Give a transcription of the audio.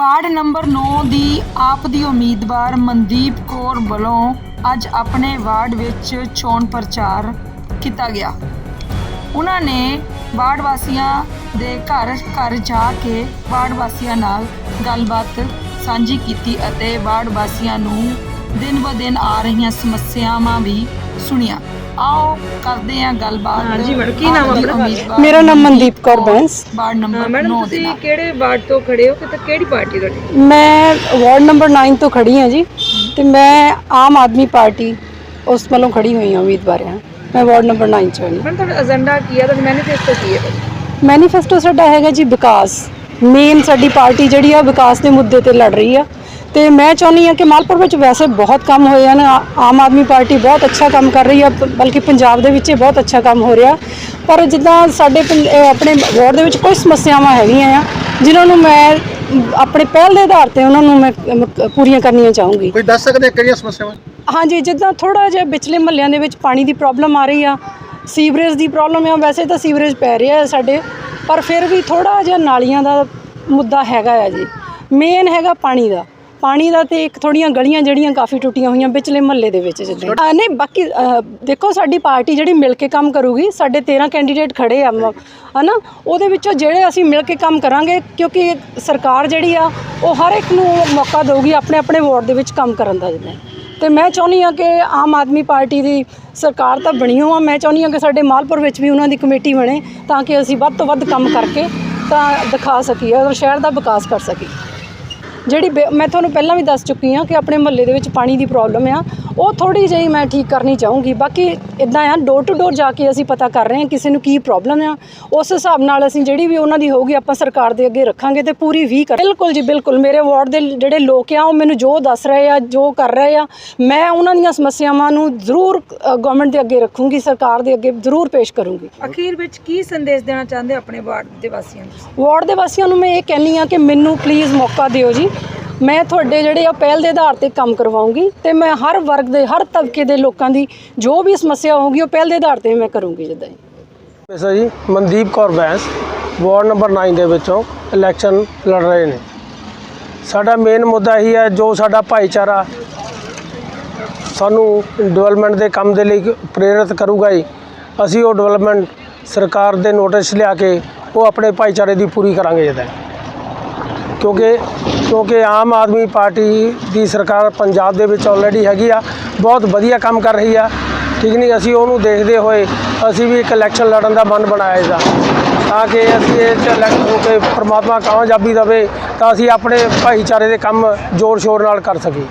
Ward number 9 ਦੀ ਆਪ ਦੀ ਉਮੀਦਵਾਰ ਮਨਦੀਪ ਕੌਰ ਵੱਲੋਂ ਅੱਜ ਆਪਣੇ ਵਾਰਡ ਵਿੱਚ ਚੋਣ ਪ੍ਰਚਾਰ ਕੀਤਾ ਗਿਆ। ਉਹਨਾਂ ਨੇ ਵਾਰਡ ਵਾਸੀਆਂ ਦੇ ਘਰ ਘਰ ਜਾ ਕੇ ਵਾਰਡ ਵਾਸੀਆਂ ਨਾਲ ਗੱਲਬਾਤ ਸਾਂਝੀ ਕੀਤੀ ਅਤੇ ਵਾਰਡ ਵਾਸੀਆਂ ਨੂੰ ਦਿਨ ਬ ਦਿਨ ਆ ਰਹੀਆਂ ਸਮੱਸਿਆਵਾਂ ਵੀ ਸੁਣੀਆਂ। ਆਓ ਕਰਦੇ ਹਾਂ ਗੱਲਬਾਤ। ਹਾਂਜੀ ਮੈਡਮ, ਕੀ ਨਾਮ ਆਪ ਦੀ ਆਪਣਾ? ਉਮੀਦਵਾਰ ਮੇਰਾ ਨਾਮ Mandeep Kaur Bains. Ward number madam 9 ਦੇ ਤੁਸੀਂ ਨਾਲ ਕਿਹੜੇ ਵਾਰਡ ਤੋਂ ਖੜੇ ਹੋ ਕਿਤੇ ਕਿਹੜੀ ਪਾਰਟੀ ਤੁਹਾਡੀ ਮੈਂ ਵਾਰਡ ਨੰਬਰ 9 ਤੋਂ ਖੜੀ ਹਾਂ ਜੀ ਤੇ ਮੈਂ ਆਮ ਆਦਮੀ ਪਾਰਟੀ ਉਸ ਵੱਲੋਂ ਖੜੀ ਹੋਈ ਹਾਂ ਉਮੀਦਵਾਰ ਹਾਂ। ਮੈਂ ਵਾਰਡ ਨੰਬਰ 9 ਚ ਹਾਂ। ਮੈਡਮ ਤੁਹਾਡਾ ਏਜੰਡਾ ਕੀ ਹੈ? ਤੁਹਾਡਾ ਮੈਨੀਫੈਸਟੋ ਕੀ ਹੈ? ਮੈਨੀਫੈਸਟੋ ਸਾਡਾ ਹੈਗਾ ਜੀ ਵਿਕਾਸ। ਮੇਨ ਸਾਡੀ ਪਾਰਟੀ ਜਿਹੜੀ ਆ ਵਿਕਾਸ ਦੇ ਮੁੱਦੇ ਤੇ ਲੜ ਰਹੀ ਆ। ਤੇ ਮੈਂ ਚਾਹੁੰਦੀ ਹਾਂ ਕਿ ਮਾਲਪੁਰ ਵਿੱਚ ਵੈਸੇ ਬਹੁਤ ਕੰਮ ਹੋਏ ਹਨ। ਆਮ ਆਦਮੀ ਪਾਰਟੀ ਬਹੁਤ ਅੱਛਾ ਕੰਮ ਕਰ ਰਹੀ ਆ ਬ- ਬਲਕਿ ਪੰਜਾਬ ਦੇ ਵਿੱਚ ਬਹੁਤ ਅੱਛਾ ਕੰਮ ਹੋ ਰਿਹਾ। ਪਰ ਜਿੱਦਾਂ ਸਾਡੇ ਆਪਣੇ ਵਾਰਡ ਦੇ ਵਿੱਚ ਕੋਈ ਸਮੱਸਿਆਵਾਂ ਹੈਗੀਆਂ ਆ ਜਿਨ੍ਹਾਂ ਨੂੰ ਮੈਂ ਆਪਣੇ ਪਹਿਲ ਦੇ ਆਧਾਰ ਤੇ ਉਹਨਾਂ ਨੂੰ ਮੈਂ ਪੂਰੀਆਂ ਕਰਨੀਆਂ ਚਾਹੂੰਗੀ। ਕੋਈ ਦੱਸ ਸਕਦੇ ਕਿਹੜੀਆਂ ਸਮੱਸਿਆਵਾਂ? ਹਾਂਜੀ ਜਿੱਦਾਂ ਥੋੜਾ ਜਿਹਾ ਵਿਚਲੇ ਮਹੱਲਿਆਂ ਦੇ ਵਿੱਚ ਪਾਣੀ ਦੀ ਪ੍ਰੋਬਲਮ ਆ ਰਹੀ ਆ ਸੀਵਰੇਜ ਦੀ ਪ੍ਰੋਬਲਮ ਆ ਵੈਸੇ ਤਾਂ ਸੀਵਰੇਜ ਪੈ ਰਿਹਾ ਹੈ ਸਾਡੇ ਪਰ ਫਿਰ ਵੀ ਥੋੜਾ ਜਿਹਾ ਨਾਲੀਆਂ ਦਾ ਮੁੱਦਾ ਹੈਗਾ ਆ ਜੀ। ਮੇਨ ਹੈਗਾ ਪਾਣੀ ਦਾ। ਪਾਣੀ ਦਾ ਤੇ ਇੱਕ ਥੋੜੀਆਂ ਗਲੀਆਂ ਜਿਹੜੀਆਂ ਕਾਫੀ ਟੁੱਟੀਆਂ ਹੋਈਆਂ ਵਿਚਲੇ ਮਹੱਲੇ ਦੇ ਵਿੱਚ ਜਿੱਦਾਂ। ਨਹੀਂ ਬਾਕੀ ਦੇਖੋ ਸਾਡੀ ਪਾਰਟੀ ਜਿਹੜੀ ਮਿਲ ਕੇ ਕੰਮ ਕਰੂਗੀ ਸਾਡੇ 13 ਕੈਂਡੀਡੇਟ ਖੜੇ ਆ ਹਨਾ? ਉਹਦੇ ਵਿੱਚੋਂ ਜਿਹੜੇ ਅਸੀਂ ਮਿਲ ਕੇ ਕੰਮ ਕਰਾਂਗੇ ਕਿਉਂਕਿ ਸਰਕਾਰ ਜਿਹੜੀ ਆ ਉਹ ਹਰ ਇੱਕ ਨੂੰ ਮੌਕਾ ਦੇਊਗੀ ਆਪਣੇ ਆਪਣੇ ਵਾਰਡ ਦੇ ਵਿੱਚ ਕੰਮ ਕਰਨ ਦਾ ਜਿੱਦਾਂ। ਤੇ ਮੈਂ ਚਾਹੁੰਦੀ ਹਾਂ ਕਿ ਆਮ ਆਦਮੀ ਪਾਰਟੀ ਦੀ ਸਰਕਾਰ ਤਾਂ ਬਣੀ ਹੋ ਆ ਮੈਂ ਚਾਹੁੰਦੀ ਹਾਂ ਕਿ ਸਾਡੇ ਮਾਲਪੁਰ ਵਿੱਚ ਵੀ ਉਹਨਾਂ ਦੀ ਕਮੇਟੀ ਬਣੇ ਤਾਂ ਕਿ ਅਸੀਂ ਵੱਧ ਤੋਂ ਵੱਧ ਕੰਮ ਕਰਕੇ ਤਾਂ ਦਿਖਾ ਸਕੀਏ ਔਰ ਸ਼ਹਿਰ ਦਾ ਵਿਕਾਸ ਕਰ ਸਕੀਏ। ਜਿਹੜੀ ਬੇ- ਮੈਂ ਤੁਹਾਨੂੰ ਪਹਿਲਾਂ ਵੀ ਦੱਸ ਚੁੱਕੀ ਹਾਂ ਕਿ ਆਪਣੇ ਮਹੱਲੇ ਦੇ ਵਿੱਚ ਪਾਣੀ ਦੀ ਪ੍ਰੋਬਲਮ ਆ। ਉਹ ਥੋੜੀ ਜਿਹੀ ਮੈਂ ਠੀਕ ਕਰਨੀ ਚਾਹੂੰਗੀ। ਬਾਕੀ ਇਦਾਂ ਆ ਡੋਰ ਟੂ ਡੋਰ ਜਾ ਕੇ ਅਸੀਂ ਪਤਾ ਕਰ ਰਹੇ ਹਾਂ ਕਿਸੇ ਨੂੰ ਕੀ ਪ੍ਰੋਬਲਮ ਆ। ਉਸ ਹਿਸਾਬ ਨਾਲ ਅਸੀਂ ਜਿਹੜੀ ਵੀ ਉਹਨਾਂ ਦੀ ਹੋਊਗੀ ਆਪਾਂ ਸਰਕਾਰ ਦੇ ਅੱਗੇ ਰੱਖਾਂਗੇ ਤੇ ਪੂਰੀ ਵੀ ਕਰ ਬਿਲਕੁਲ ਜੀ ਬਿਲਕੁਲ। ਮੇਰੇ ਵਾਰਡ ਦੇ ਜਿਹੜੇ ਲੋਕ ਆ ਉਹ ਮੈਨੂੰ ਜੋ ਦੱਸ ਰਹੇ ਆ ਜੋ ਕਰ ਰਹੇ ਆ ਮੈਂ ਉਹਨਾਂ ਦੀਆਂ ਸਮੱਸਿਆਵਾਂ ਨੂੰ ਜ਼ਰੂਰ ਗਵਰਨਮੈਂਟ ਦੇ ਅੱਗੇ ਰੱਖੂੰਗੀ ਸਰਕਾਰ ਦੇ ਅੱਗੇ ਜ਼ਰੂਰ ਪੇਸ਼ ਕਰੂੰਗੀ। ਅਖੀਰ ਵਿੱਚ ਕੀ ਸੰਦੇਸ਼ ਦੇਣਾ ਚਾਹੁੰਦੇ ਆਪਣੇ ਵਾਰਡ ਦੇ ਵਾਸੀਆਂ ਨੂੰ? ਵਾਰਡ ਦੇ ਵਾਸੀਆਂ ਨੂੰ ਮੈਂ ਇਹ ਕਹਿੰਨੀ ਆ ਕਿ ਮੈਨੂੰ ਪਲੀਜ਼ ਮੌਕਾ ਦਿਓ ਜੀ। ਮੈਂ ਤੁਹਾਡੇ ਜਿਹੜੇ ਆ ਪਹਿਲ ਦੇ ਆਧਾਰ ਤੇ ਕੰਮ ਕਰਵਾਉਂਗੀ ਤੇ ਮੈਂ ਹਰ ਵਰਗ ਦੇ, ਹਰ ਤਬਕੇ ਦੇ ਲੋਕਾਂ ਦੀ ਜੋ ਵੀ ਸਮੱਸਿਆ ਹੋਊਗੀ ਉਹ ਪਹਿਲ ਦੇ ਆਧਾਰ ਤੇ ਮੈਂ ਕਰੂੰਗੀ ਜਿੱਦਾਂ ਹੀ। ਪੈਸਾ ਜੀ, ਮਨਦੀਪ ਕੌਰ ਬੈਂਸ, ਵਾਰਡ ਨੰਬਰ 9 ਦੇ ਵਿੱਚੋਂ ਇਲੈਕਸ਼ਨ ਲੜ ਰਹੇ ਨੇ। ਸਾਡਾ ਮੇਨ ਮੁੱਦਾ ਇਹੀ ਹੈ, ਜੋ ਸਾਡਾ ਭਾਈਚਾਰਾ ਸਾਨੂੰ ਡਿਵੈਲਪਮੈਂਟ ਦੇ ਕੰਮ ਦੇ ਲਈ ਪ੍ਰੇਰਿਤ ਕਰੂਗਾ ਜੀ। ਅਸੀਂ ਉਹ ਡਿਵੈਲਪਮੈਂਟ ਸਰਕਾਰ ਦੇ ਨੋਟਿਸ ਲਿਆ ਕੇ ਉਹ ਆਪਣੇ ਭਾਈਚਾਰੇ ਦੀ ਪੂਰੀ ਕਰਾਂਗੇ ਜਦਾਂ ਕਿਉਂਕਿ ਕਿਉਂਕਿ ਆਮ ਆਦਮੀ ਪਾਰਟੀ ਦੀ ਸਰਕਾਰ ਪੰਜਾਬ ਦੇ ਵਿੱਚ ਆਲਰੇਡੀ ਹੈਗੀ ਆ, ਬਹੁਤ ਵਧੀਆ ਕੰਮ ਕਰ ਰਹੀ ਆ। ਠੀਕ ਨਹੀਂ? ਅਸੀਂ ਉਹਨੂੰ ਦੇਖਦੇ ਹੋਏ ਅਸੀਂ ਵੀ ਇੱਕ ਇਲੈਕਸ਼ਨ ਲੜਨ ਦਾ ਮਨ ਬਣਾਇਆ ਇਹਦਾ। ਤਾਂ ਕਿ ਅਸੀਂ ਇਹ 'ਚ ਇਲੈਕਟ ਹੋ ਕੇ ਪ੍ਰਮਾਤਮਾ ਕਾਮਯਾਬੀ ਦੇਵੇ, ਤਾਂ ਅਸੀਂ ਆਪਣੇ ਭਾਈਚਾਰੇ ਦੇ ਕੰਮ ਜ਼ੋਰ ਸ਼ੋਰ ਨਾਲ ਕਰ ਸਕੀਏ।